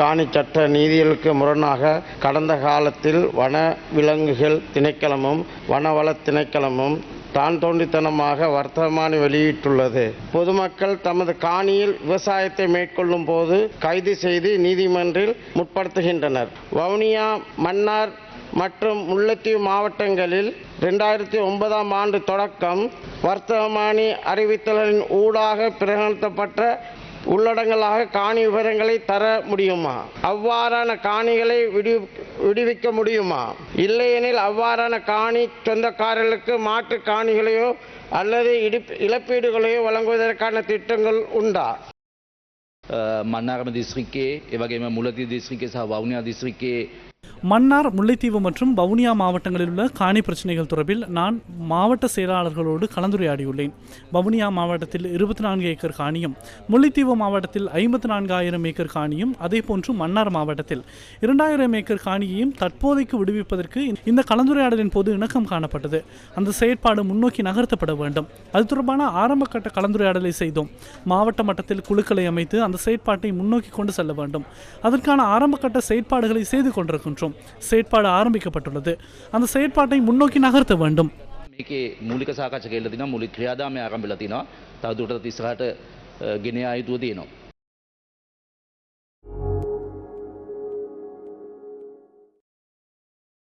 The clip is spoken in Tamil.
காணி சட்ட நீதிகளுக்கு முரணாக கடந்த காலத்தில் வன விலங்குகள் திணைக்களமும் வனவள திணைக்களமும் தான் தோண்டித்தனமாக வர்த்தமானி வெளியிட்டுள்ளது. பொதுமக்கள் தமது காணியில் விவசாயத்தை மேற்கொள்ளும் போது கைது செய்து நீதிமன்றில் முற்படுத்துகின்றனர். வவுனியா மன்னார் மற்றும் முல்லைத்தீவு மாவட்டங்களில் ரெண்டாயிரத்தி ஒன்பதாம் ஆண்டு தொடக்கம் வர்த்தமானி அறிவித்தலின் ஊடாக பிரகடனப்பட்ட உள்ளடங்களாக காணி விவரங்களை தர முடியுமா அவ்வாறான காணிகளை விடு விடுவிக்க முடியுமா இல்லையெனில் அவ்வாறான காணி சொந்தக்காரர்களுக்கு மாற்று காணிகளையோ அல்லது இடிப் இழப்பீடுகளையோ வழங்குவதற்கான திட்டங்கள் உண்டா මන්නරම දිස්ත්‍රික්කේ එවගේම මුලති දිස්ත්‍රික්කේ සහ වවුනයා දිස්ත්‍රික්කේ மன்னார் முல்லைத்தீவு மற்றும் வவுனியா மாவட்டங்களில் உள்ள காணி பிரச்சனைகள் தொடர்பில் நான் மாவட்ட செயலாளர்களோடு கலந்துரையாடியுள்ளேன். வவுனியா மாவட்டத்தில் இருபத்தி நான்கு ஏக்கர் காணியும் முல்லைத்தீவு மாவட்டத்தில் ஐம்பத்தி நான்காயிரம் ஏக்கர் காணியும் அதேபோன்று மன்னார் மாவட்டத்தில் இரண்டாயிரம் ஏக்கர் காணியையும் தற்போதைக்கு விடுவிப்பதற்கு இந்த கலந்துரையாடலின் போது இணக்கம் காணப்பட்டது. அந்த செயற்பாடு முன்னோக்கி நகர்த்தப்பட வேண்டும். அது தொடர்பான ஆரம்ப கட்ட கலந்துரையாடலை செய்தோம். மாவட்ட மட்டத்தில் குழுக்களை அமைத்து அந்த செயற்பாட்டை முன்னோக்கி கொண்டு செல்ல வேண்டும். அதற்கான ஆரம்ப கட்ட செயற்பாடுகளை செய்து கொண்டிருக்கின்றோம். செயற்பாடு ஆரம்பிக்கப்பட்டுள்ளது அந்த செயற்பாட்டை முன்னோக்கி நகர்த்த வேண்டும் මේකේ මූලික සාකච්ඡා කෙල්ල තිනවා මුලික ක්‍රියාදාමය ආරම්භලා තිනවා තවදුරටත් ඉස්සරහට ගෙන යා යුතුව තියෙනවා